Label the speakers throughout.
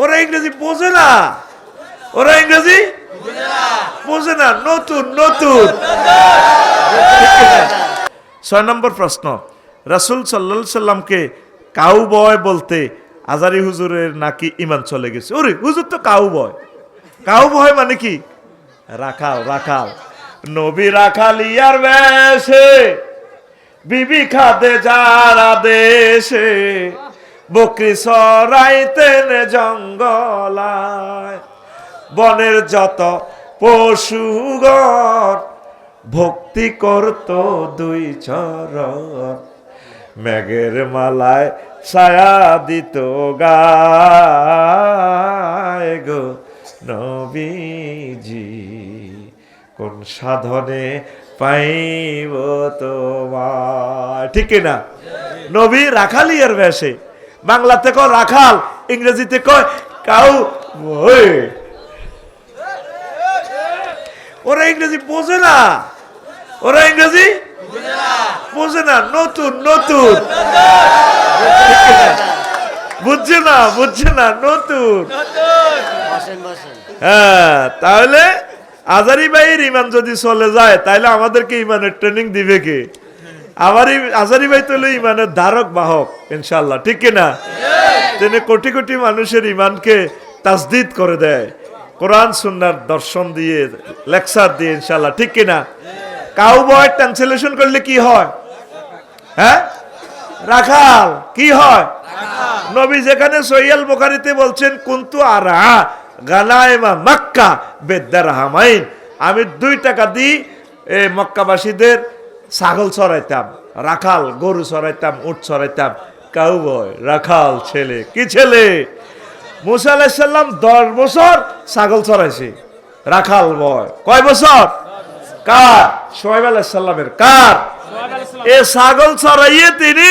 Speaker 1: ওরা ইংরেজি বোঝে না। ওরা ইংরেজি বোঝে না। নতুন নতুন। ছয় নম্বর প্রশ্ন। রাসুল সাল্লা সাল্লামকে কাউ বয় বলতে আজারি হুজুরের নাকি ইমান চলে গেছে? ওরে, হুজুর তো কাউ বয় কাউ বয় মানে কি? রাখাল রাখাল। নবী রাখাল ইয়ার বেশে, বিবি খাদে যারা দেশে বকরি সরাইতেন জঙ্গলায়। বনের যত পশুগণ, ভক্তি করত দুই চরণ। মেঘের মালায় ছায়া দিত গায় গো নবীজি। কোন সাধনে পাইব তোমার ঠিক না নবী রাখালিয়ার বেশে। বাংলাতে কয় রাখাল ইংরেজিতে কয় কাউ ওরা ইংরেজি বোঝে না। ওরা ইংরেজি বোঝে না। নতুন নতুন। বুঝছে না বুঝছে না নতুন। হ্যাঁ তাহলে আজারি ভাইয়ের ইমান যদি চলে যায় তাহলে আমাদেরকে ইমানের ট্রেনিং দিবে কে? আমার আজারি ভাই তো ইমানের ধারক বাহক ইনশাল্লাহ ঠিক কিনা? তিনি কোটি কোটি মানুষের ইমানকে তাসদিদ করে দেয়। কোরআন সুন্নার দর্শন দিয়ে লেকচার দিয়ে ইনশাল্লাহ ঠিক কিনা? কাউ বয় ট্রান্সলেশন করলে কি হয়? হ্যাঁ? রাখাল কি হয়? নবী যেখানে সৈয়াল বোখারিতে বলছেন কুন্তু আর গানায়মা মক্কা বেদ্দার হামাইন আমি দুই টাকা দিই এ মক্কাবাসীদের ছাগল চড়াইতাম, রাখাল গরু চড়াইতাম, উট চড়াইতাম। কাউবয়, রাখাল ছেলে, কি ছেলে? মুসা আলাইসাল্লাম দশ বছর ছাগল চড়াইছে, রাখাল বয়। কয় বছর? কার? সোহেব আলাইসাল্লামের কার? এ ছাগল চড়াইয়ে তিনি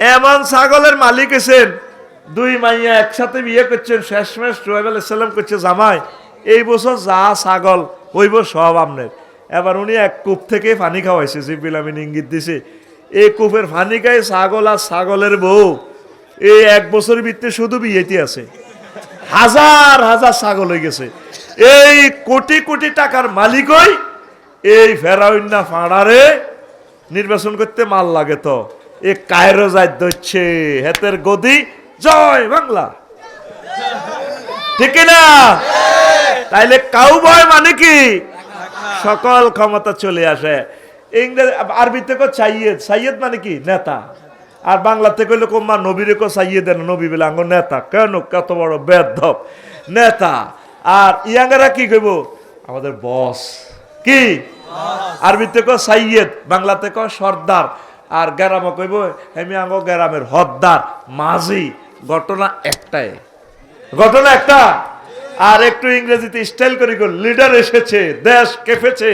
Speaker 1: এমন ছাগলের মালিক এসেন দুই মাইয়া একসাথে বিয়ে করছেন, শেষমেশ সোহেব আলাইসাল্লাম করছে জামাই, এই বছর যা ছাগল হইব সব আমনের। এবার উনি এক কূপ থেকে পানি খাওয়াইছে জিবিল আমিন ইঙ্গিত দিছে। এই কূপের পানি খাই ছাগল আর ছাগলের বউ। এই এক বছরের ভিতরে শুধু বিয়েতে আছে। হাজার হাজার ছাগল হয়ে গেছে। এই কোটি কোটি টাকার মালিকই এই ফেরাউন্না ফাড়ারে নির্বাচন করতে মাল লাগে তো। এ কায়রো যায় দচ্ছে হেতের গদি। জয় বাংলা। ঠিক না তাইলে কাউ বয় মানে কি? সকল ক্ষমতা চলে আসে। ইংরেজ আরবিতে কো সাইয়েদ। সাইয়েদ মানে কি? নেতা। আর বাংলাতে কইলে কোম্মা নবীরে কো সাইয়েদ নবী বলে আঙ্গ নেতা। কেন? কত বড় বেদব। নেতা। আর ইয়াঙ্গারা কি কইব? আমাদের বস। কি? আরবিতে কো সাইয়েদ বাংলাতে কো সর্দার। আর গ্রামে কইব, হেমি আঙ্গ গ্রামের হদ্দার, মাঝি। ঘটনা একটাই। ঘটনা একটা। আর একটু ইংরেজিতে স্টাইল করে লিডার এসেছে, দেশ কেঁপেছে,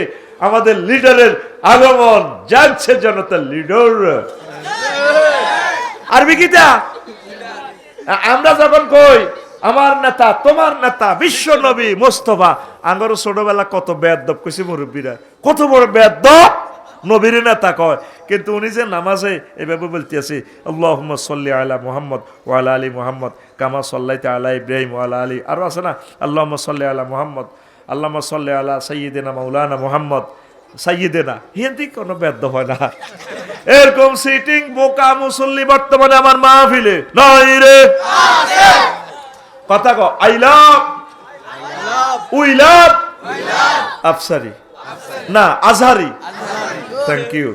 Speaker 1: আমাদের লিডারের আগমন জানছে জনতা লিডার আরবি কিটা আমরা যখন কই, আমার নেতা, তোমার নেতা, বিশ্ব নবী মোস্তফা, আঙ্গর ছোটবেলা কত বেদব কইছে মুরব্বীরা। কত বড় বেদব নবীর নেতা কয়। কিন্তু উনি যে নামাজে এভাবে বলতে আছে আল্লাহ সাল্লি আলা মোহাম্মদ ওয়ালা আলী মোহাম্মদ। কামা সাল্লাইতে আলা ইব্রাহিম ওয়ালা আলী আরও আছে না? আল্লাহ সাল্লি আলা মোহাম্মদ। আল্লাহ সাল্লি আলা সৈয়দিনা মৌলানা মোহাম্মদ। সাইয়েদেনা হিন্দি কোনো ব্যর্থ হয় না। এরকম সিটিং বোকা মুসল্লি বর্তমানে আমার মাহফিলে নয় রে। কথা কো I love we love Afsari. না, আজহারি। থ্যাংক ইউ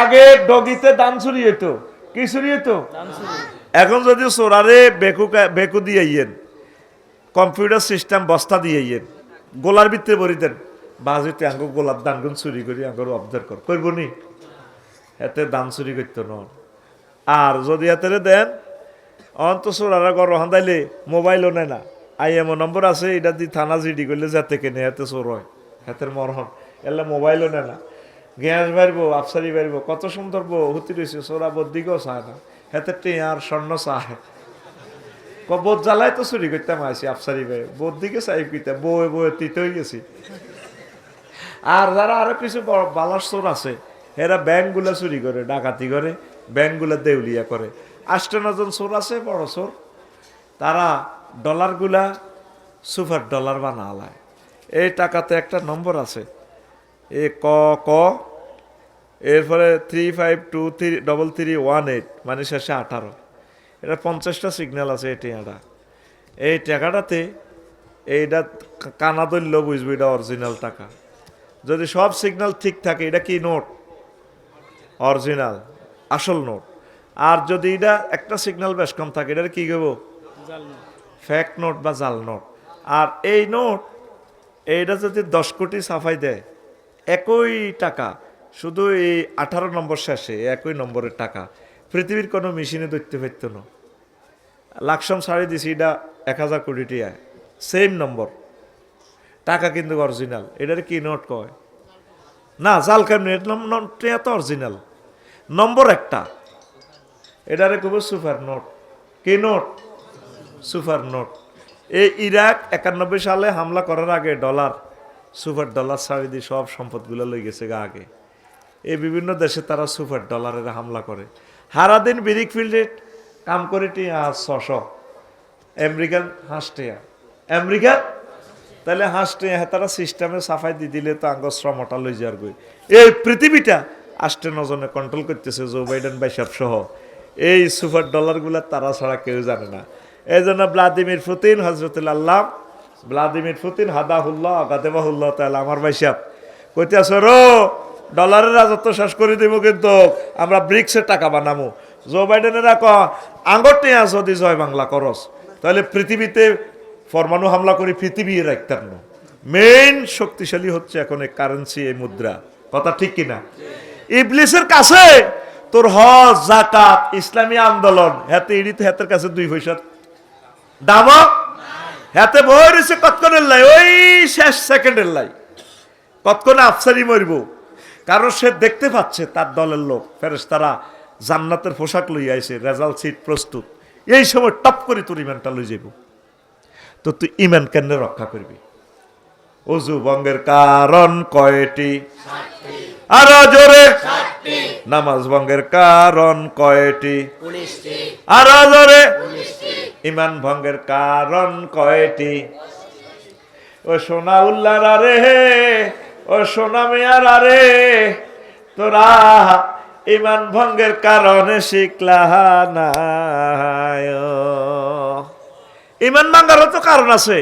Speaker 1: আগে ডগিতে দান চুরি হইতো। কি চুরি হইতো? এখন যদি সোরারে বেকু বেকু দিয়ে ইয়েন কম্পিউটার সিস্টেম বস্তা দিয়ে ইয়েন গোলার ভিতরে ভরি দেন বাজেতে আঙ্গ গোলার দান গুন চুরি করি, আঙ্গর অবজার কর, করব নি? এতে দান চুরি করতো ন আর যদি এতে দেন, অন্ত সোরারা গর হান্দাইলে মোবাইলও নেয় না। আইএমও নম্বর আছে, এটা দি থানা জিডি করলে যাতে কেনে, এতে চোর হয় হাতের মরহন এলে মোবাইলও নেয় না। গ্যাস বাড়বো, আফসারি বাড়বো, কত সুন্দর বউ, হুতি রয়েছে সোরা বদিকেও চায় না। হাতে টিয়ার স্বর্ণ চায় বোধ জ্বালাই তো চুরি করতাম আইসি আফসারি ভাই। বোধ দিকে চাই কইতে, বয়ে বয়ে তিতে হয়ে গেছি। আর যারা আরও কিছু বালার চোর আছে এরা ব্যাংকগুলা চুরি করে, ডাকাতি করে, ব্যাংকগুলা দেউলিয়া করে। আষ্ট নজন চোর আছে, বড় চোর। তারা ডলারগুলা সুপার ডলার বানা আলায় এই টাকাতে একটা নম্বর আছে। এ ক ক এরপরে three five two three double three one eight মানে শেষে আঠারো। এটা পঞ্চাশটা সিগন্যাল আছে এই টিয়াটা এই টাকাটাতে এইটা কানা দল্য বুঝব এটা অরিজিনাল টাকা। যদি সব সিগন্যাল ঠিক থাকে এটা কি নোট অরিজিনাল আসল নোট আর যদি এটা একটা সিগন্যাল বেশ কম থাকে এটা কি গেব ফ্যাক নোট বা জাল নোট আর এই নোট এইটা যদি দশ কোটি সাফাই দেয় একই টাকা। শুধু এই আঠারো নম্বর শেষে একই নম্বরের টাকা। পৃথিবীর কোনো মেশিনে ধরতে পারত না লাকসাম শাড়ি দিছি, এটা এক হাজার কোটি টিয়ায় সেম নম্বর টাকা কিন্তু অরিজিনাল এটার কি নোট কয়? না, জাল কেমনি? টিয়া তো অরিজিনাল নম্বর একটা। এটারে খুব সুপার নোট কি নোট সুপার নোট এই ইরাক একানব্বই সালে হামলা করার আগে ডলার সুপার ডলার ছাড়ি দিয়ে সব সম্পদগুলো লই গেছে গা আগে। এই বিভিন্ন দেশে তারা সুপার ডলারের হামলা করে। হারাদিন বিরিক ফিল্ডে কাম করে টিয়া ছশ। আমেরিকান হাঁস টিয়া। আমেরিকান তাহলে হাঁস টিয়া তারা সিস্টেমে সাফাই দিয়ে দিলে তো আঙ্গ শ্রমটা লই যাওয়ার গই এই পৃথিবীটা আষ্টে নজনে কন্ট্রোল করতেছে জো বাইডেন বাইসাব সহ। এই সুপার ডলারগুলো তারা ছাড়া কেউ জানে না। এই জন্য ভ্লাদিমির পুতিন হজরতুল আল্লাহ ভ্লাদিমির পুতিন হাদাহুল্লাহ আগাদেবাহুল্লাহ তাহলে আমার বাইসাব কইতে রো ডলারের রাজত্ব শেষ করে দিব কিন্তু আমরা ব্রিক্সের টাকা বানামু জো বাইডেনেরা ক নিয়ে আছো দি জয় বাংলা করস। তাহলে পৃথিবীতে পরমাণু হামলা করে পৃথিবী রাখতাম না মেইন শক্তিশালী হচ্ছে এখন এই কারেন্সি এই মুদ্রা। কথা ঠিক কিনা ইবলিসের কাছে তোর হজ জাকাত ইসলামী আন্দোলন, হাতে ইডিতে হাতের কাছে দুই পয়সা। দাম? হাতে বই রয়েছে কতক্ষণের লাই? ওই শেষ সেকেন্ডের লাই। কতক্ষণে আফসারি মরব? কারণ সে দেখতে পাচ্ছে তার দলের লোক। ফেরেস তারা জান্নাতের পোশাক লই আইছে, রেজাল্ট সিট প্রস্তুত। এই সময় টপ করে তোর ইমানটা লই যাব তো তুই ইমান কেন রক্ষা করবি? অজু ভঙ্গের কারণ কয়টি? আরও জোরে। নামাজ ভঙ্গের কারণ কয়টি? আরও জোরে। ইমান ভঙ্গের কারণ কয়টি? ও সোনা উল্লার আরে ও সোনা মেয়ার আরে তোরা ইমান ভঙ্গের কারণে শিখলা না ইমান ভাঙ্গারও তো কারণ আছে।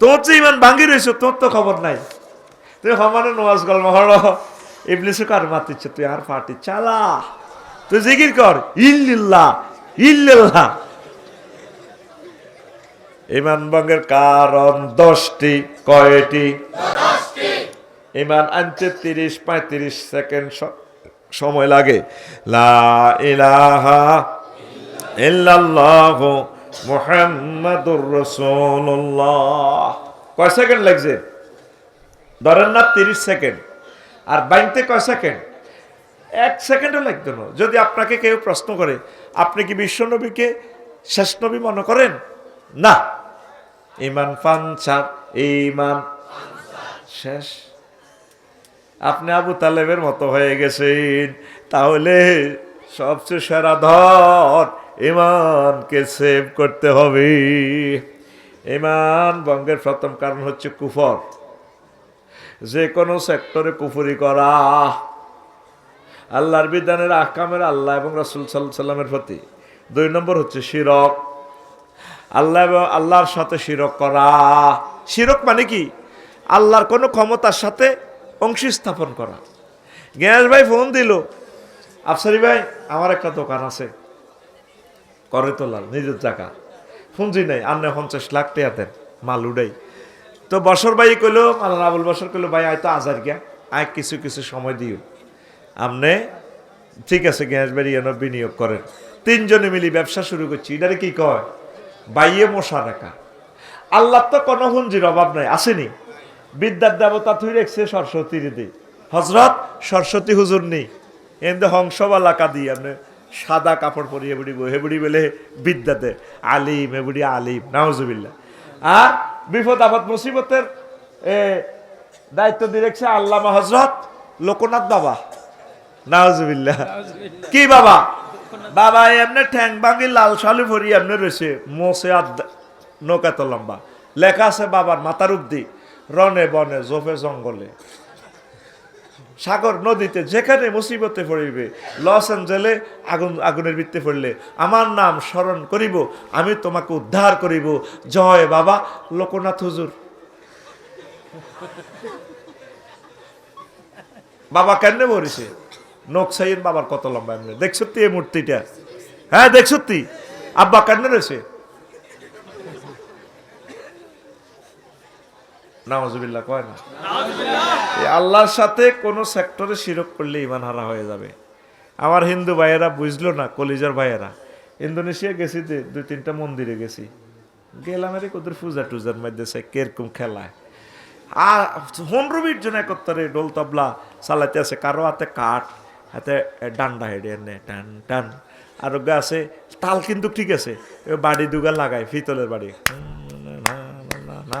Speaker 1: তোর যে ইমান ভাঙ্গি রয়েছে, তোর তো খবর নাই। তুই সমানে নোয়াজ গল্প হল ইবলিসে কার মাতিচ্ছে, তুই আর পাটি চালা। তুই জিকির কর, ইল্লিল্লাহ ইল্লিল্লাহ। ইমান ভঙ্গের কারণ দশটি, কয়টি? ইমান আনছে তিরিশ পঁয়ত্রিশ সেকেন্ড সময় লাগে। লা ইলাহা ইল্লাল্লাহ মুহাম্মাদুর রাসূলুল্লাহ। কয় সেকেন্ড লাগছে? ধরেন না তিরিশ সেকেন্ড। আর বাইনতে কয় সেকেন্ড? এক সেকেন্ডও লাগতো না। যদি আপনাকে কেউ প্রশ্ন করে, আপনি কি বিশ্বনবীকে শেষ নবী মনে করেন? না। ইমান পাঞ্চার ইমান শেষ আপনি আবু তালেবের মতো হয়ে গেছেন। তাহলে সবচেয়ে সেরা ধর ইমানকে সেভ করতে হবে। ইমান বঙ্গের প্রথম কারণ হচ্ছে কুফর। যে কোনো সেক্টরে কুফুরি করা। আল্লাহর বিধানের আহকামের আল্লাহ এবং রাসুল সাল্লামের প্রতি। দুই নম্বর হচ্ছে শিরক। আল্লাহ এবং আল্লাহর সাথে শিরক করা। শিরক মানে কি? আল্লাহর কোনো ক্ষমতার সাথে অংশী স্থাপন করা। গ্যাস ভাই ফোন দিল, আফসারি ভাই, আমার একটা দোকান আছে করে তোলার নিজের জায়গা। পুঁজি নেই আন্নে পঞ্চাশ লাখ টাকা দেন, মাল উড়াই। তো বছর ভাই কইলো মালান আবুল বছর কইলো, ভাই, আয় তো আজার গিয়া, আয় কিছু কিছু সময় দিও। আপনি ঠিক আছে, গ্যাস এনে বিনিয়োগ করেন। তিনজনে মিলি ব্যবসা শুরু করছি। এটারে কি কয়? বাইয়ে মশা রাখা আল্লাহ তো কোনো হুঞ্জির অভাব নাই, আসেনি। বিদ্যার দেবতা তুই রেখছে সরস্বতীর দি হজরত সরস্বতী হুজুর নেই এমনি হংসবালা কাদি আপনি সাদা কাপড় পরিয়ে বুড়ি হেবুড়ি বলে বিদ্যা দে। আলিম হেবুড়ি আলিম নাউজুবিল্লা আর বিপদ আপদ মুসিবতের এ, দায়িত্ব দিয়ে রেখছে আল্লামা হজরত লোকনাথ বাবা। নাউজুবিল্লাহ। কি বাবা? বাবা এমনি ঠ্যাং ভাঙি লাল শালু ভরি এমনি রয়েছে মোসে আর নৌকা এত লম্বা। লেখা আছে বাবার মাথার উদ্দি রনে বনে, জোফে জঙ্গলে। সাগর নদীতে, যেখানে মুসিবতে পড়িবে, লস অ্যাঞ্জেলে আগুন, আগুনের বৃত্তে পড়লে। আমার নাম স্মরণ করিব, আমি তোমাকে উদ্ধার করিব। জয় বাবা, লোকনাথ হুজুর। বাবা কেন মরেছে? নকশাইন বাবার কত লম্বা এমনি। দেখছ এই মূর্তিটা। হ্যাঁ দেখছ আব্বা কেন রয়েছে? নামাজুবিল্লাহ কয় না? আল্লাহর সাথে কোনো সেক্টরে শিরক করলে ইমান হারা হয়ে যাবে। আমার হিন্দু ভাইয়েরা বুঝলো না, কলিজার ভাইয়েরা। ইন্দোনেশিয়া গেছি দুই তিনটা মন্দিরে গেছি। গেলাম এর ওদের পূজা টুজার মধ্যে সে কীরকম খেলায়। আর পনেরো বিশ জন একত্তরে ডোল তবলা চালাতে আছে, কারও হাতে কাঠ, হাতে ডান্ডা হেডে এনে টান টান। আর আছে, তাল কিন্তু ঠিক আছে বাড়ি দুগা লাগায় পিতলের বাড়ি। না না না।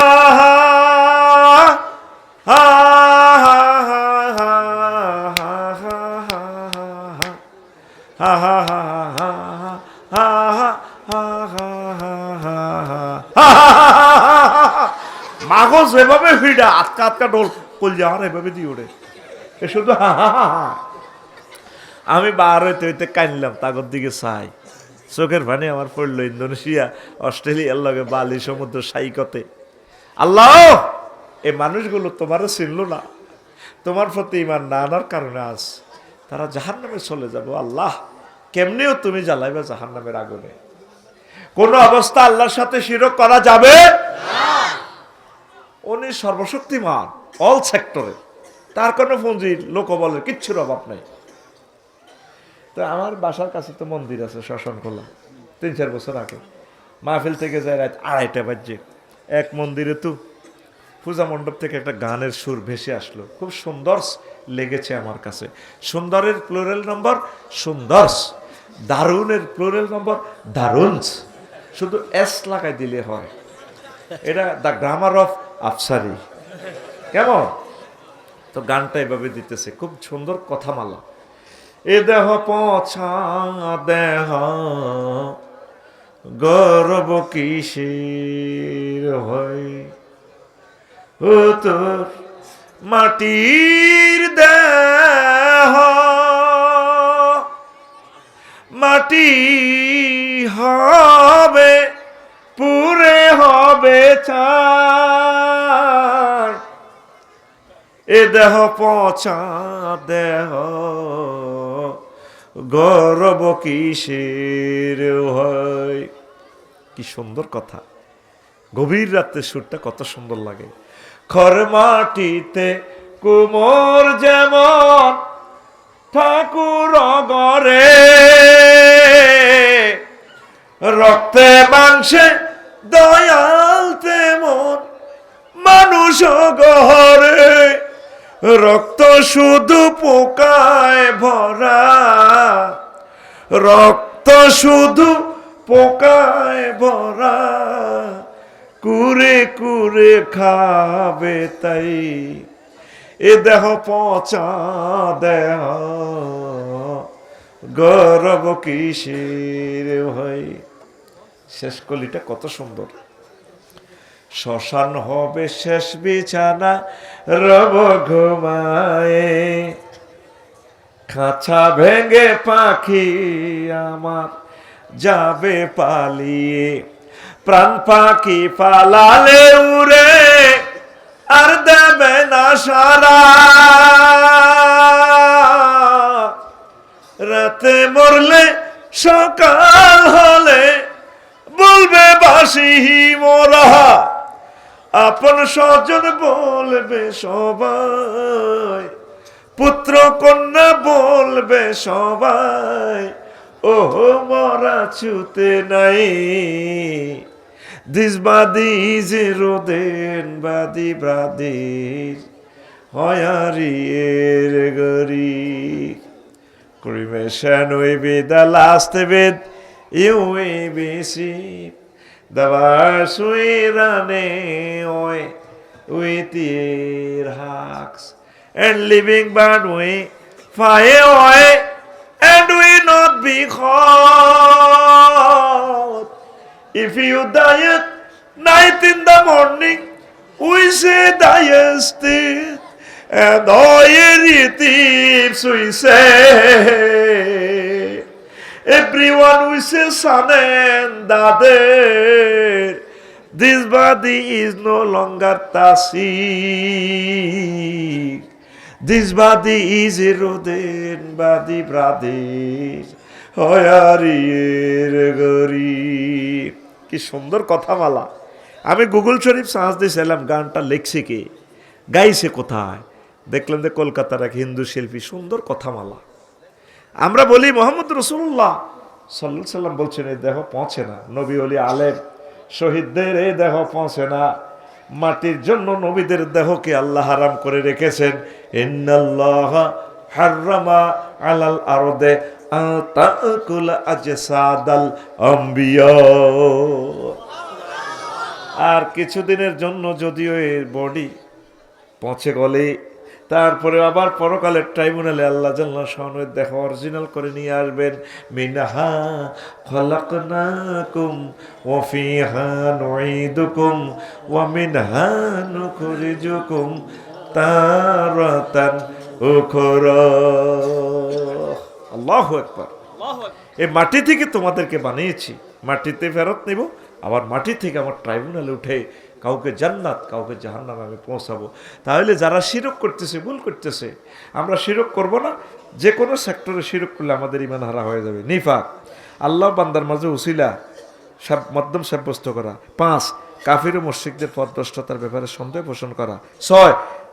Speaker 1: আটকা আটকা ডোল যাওয়ার এভাবে দিয়ে ওঠে এ শুধু। আমি বার হইতে হইতে কানলাম, তাগর দিকে চাই। চোখের পানি আমার পড়ল ইন্দোনেশিয়া, অস্ট্রেলিয়ার লগে বালি সমুদ্র সাইকতে। আল্লাহ, এ মানুষগুলো তোমারও চিনলো না। তোমার প্রতি ইমান না আনার কারণে আজ তারা জাহান নামে চলে যাব। আল্লাহ, কেমনিও তুমি জ্বালাইবে জাহান নামের আগুনে। কোন অবস্থা আল্লাহর সাথে শিরক করা যাবে উনি সর্বশক্তিমান অল সেক্টরে তার কোনো পুঁজির লোকবলের কিচ্ছুর অভাব নাই। তো আমার বাসার কাছে তো মন্দির আছে, শ্মশান খোলা, তিন চার বছর আগে। মাহফিল থেকে যায় রাত আড়াইটা বাজে। এক মন্দিরে তো পূজা মণ্ডপ থেকে একটা গানের সুর ভেসে আসলো। খুব সুন্দর লেগেছে আমার কাছে। সুন্দরের প্লোরেল নম্বর সুন্দর। দারুণের প্লোরেল নম্বর দারুণস শুধু এস লাগাই দিলে হয়। এটা দ্য গ্রামার অফ আফসারি। কেমন? তো গানটা এভাবে দিতেছে, খুব সুন্দর কথা কথামালা। এ দেহ পছা, দেহ গৌরব কিসের হয়? ও মাটির দেহ মাটি হবে পুরে হবে চাই এ দেহ পচা দেহ, গৌরব কিসের হয়? কি সুন্দর কথা। গভীর রাত্রে সুরটা কত সুন্দর লাগে। খর মাটিতে কুমোর যেমন ঠাকুর গরে রক্তে মাংসে দয়াল তেমন মানুষ গহরে, রক্ত শুধু পোকায় ভরা। রক্ত শুধু পোকায় ভরা। কুরে কুরে খাবে তাই এ দেহ পচা দেহ। গৌরব কিসের হয় শেষ কলিটা কত সুন্দর। শ্মশান হবে শেষ বিছানা, রব ঘুমায়। খাঁচা ভেঙে পাখি আমার যাবে পালিয়ে। প্রাণ পাখি পালালে উড়ে, আর দেবে না সারা। রাতে মরলে সকাল হলে বলবে বাসি মোরা। আপন স্বজন বলবে সবাই। পুত্র কন্যা বলবে সবাই ও মরা ছুতে নাই। দিস বাদি যে রোদেন, বাদি ব্রাদির হয়ারি এর গরি Cremation will be the last The verse we run away with your hugs. And living but we fly away and we not be caught. If you die at night in the morning, we say die still. And all your thieves we say. Everyone say son and daughter. This body is no longer tasik. This body is eroded body brothers. হয়ারিয়ের গরিব কি সুন্দর কথামালা আমি Google শরীফ সাহায্য দিয়েছিলাম গানটা লিখছে কি গাইছে কোথায় দেখলাম যে কলকাতার এক হিন্দু শিল্পী সুন্দর কথামালা আমরা বলি মোহাম্মদ রসুল্লাহ সাল্লাহ সাল্লাম বলছেন, এই দেহ পৌঁছে না। নবী অলি আলেম। শহীদদের এই দেহ পৌঁছে না। মাটির জন্য নবীদের দেহকে আল্লাহ হারাম করে রেখেছেন। আরদে আর কিছুদিনের জন্য যদিও এর বডি পৌঁছে গলে তারপরে আবার পরকালের ট্রাইব্যুনালে আল্লাহ জাল্লা শাহনের দেখা অরিজিনাল করে নিয়ে আসবেন মিনহা খলাকনাকুম ওয়া ফিহা নুঈদুকুম ওয়া মিনহা নুখরিজুকুম তারাতান উখরা। আল্লাহু আকবার। এই মাটি থেকে তোমাদেরকে বানিয়েছি মাটিতে ফেরত নেব আবার মাটি থেকে আমার ট্রাইব্যুনালে উঠে কাউকে জান্নাত, কাউকে জাহান্নাম আমি পৌঁছাবো। তাহলে যারা শিরক করতেছে, ভুল করতেছে, আমরা শিরক করব না। যে কোনো সেক্টরে শিরক করলে আমাদের ইমান হারা হয়ে যাবে। নিফাক, আল্লাহ বান্দার মাঝে উসিলা, সাব মধ্যম সাব্যস্ত করা। পাঁচ, কাফির ও মুশ্রিকদের পদভ্রষ্টতার ব্যাপারে সন্দেহ পোষণ করা। ছয়